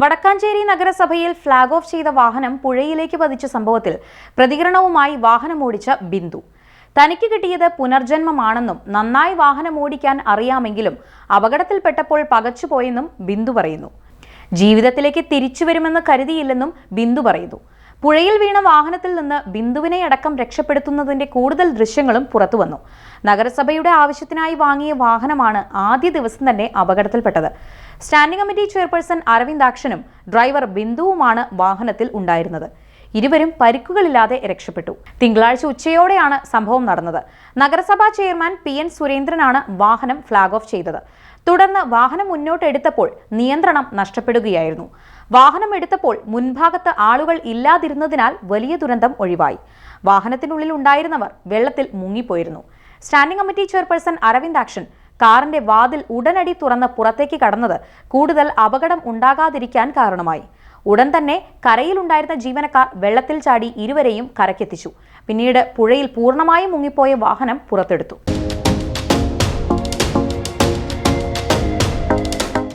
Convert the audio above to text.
വടക്കാഞ്ചേരി നഗരസഭയിൽ flag off ചെയ്ത വാഹനം പുഴയിലേക്ക് പതിച്ച സംഭവത്തിൽ പ്രതികരണവുമായി വാഹനമോടിച്ച ബിന്ദു. തനിക്ക് കിട്ടിയത് പുനർജന്മമാണെന്നും നന്നായി വാഹനമോടിക്കാൻ അറിയാമെങ്കിലും അപകടത്തിൽപ്പെട്ടപ്പോൾ പകച്ചുപോയെന്നും ബിന്ദു പറയുന്നു. ജീവിതത്തിലേക്ക് തിരിച്ചു വരുമെന്ന് കരുതിയില്ലെന്നും ബിന്ദു പറയുന്നു. പുഴയിൽ വീണ വാഹനത്തിൽ നിന്ന് ബിന്ദുവിനെ അടക്കം രക്ഷപ്പെടുത്തുന്നതിന്റെ കൂടുതൽ ദൃശ്യങ്ങളും പുറത്തുവന്നു. നഗരസഭയുടെ ആവശ്യത്തിനായി വാങ്ങിയ വാഹനമാണ് ആദ്യ ദിവസം തന്നെ അപകടത്തിൽപ്പെട്ടത്. സ്റ്റാൻഡിംഗ് കമ്മിറ്റി ചെയർപേഴ്സൺ അരവിന്ദാക്ഷനും ഡ്രൈവർ ബിന്ദുവുമാണ് വാഹനത്തിൽ ഉണ്ടായിരുന്നത്. ഇരുവരും പരിക്കുകളില്ലാതെ രക്ഷപ്പെട്ടു. തിങ്കളാഴ്ച ഉച്ചയോടെയാണ് സംഭവം നടന്നത്. നഗരസഭാ ചെയർമാൻ പി എൻ സുരേന്ദ്രനാണ് വാഹനം ഫ്ളാഗ് ഓഫ് ചെയ്തത്. തുടർന്ന് വാഹനം മുന്നോട്ടെടുത്തപ്പോൾ നിയന്ത്രണം നഷ്ടപ്പെടുകയായിരുന്നു. വാഹനം എടുത്തപ്പോൾ മുൻഭാഗത്ത് ആളുകൾ ഇല്ലാതിരുന്നതിനാൽ വലിയ ദുരന്തം ഒഴിവായി. വാഹനത്തിനുള്ളിൽ ഉണ്ടായിരുന്നവർ വെള്ളത്തിൽ മുങ്ങിപ്പോയിരുന്നു. സ്റ്റാൻഡിംഗ് കമ്മിറ്റി ചെയർപേഴ്സൺ അരവിന്ദാക്ഷൻ കാറിന്റെ വാതിൽ ഉടനടി തുറന്ന് പുറത്തേക്ക് കടന്നത് കൂടുതൽ അപകടം ഉണ്ടാകാതിരിക്കാൻ കാരണമായി. ഉടൻ തന്നെ കരയിലുണ്ടായിരുന്ന ജീവനക്കാർ വെള്ളത്തിൽ ചാടി ഇരുവരെയും കരക്കെത്തിച്ചു പിന്നീട് പുഴയിൽ പൂർണമായും മുങ്ങിപ്പോയ വാഹനം പുറത്തെടുത്തു.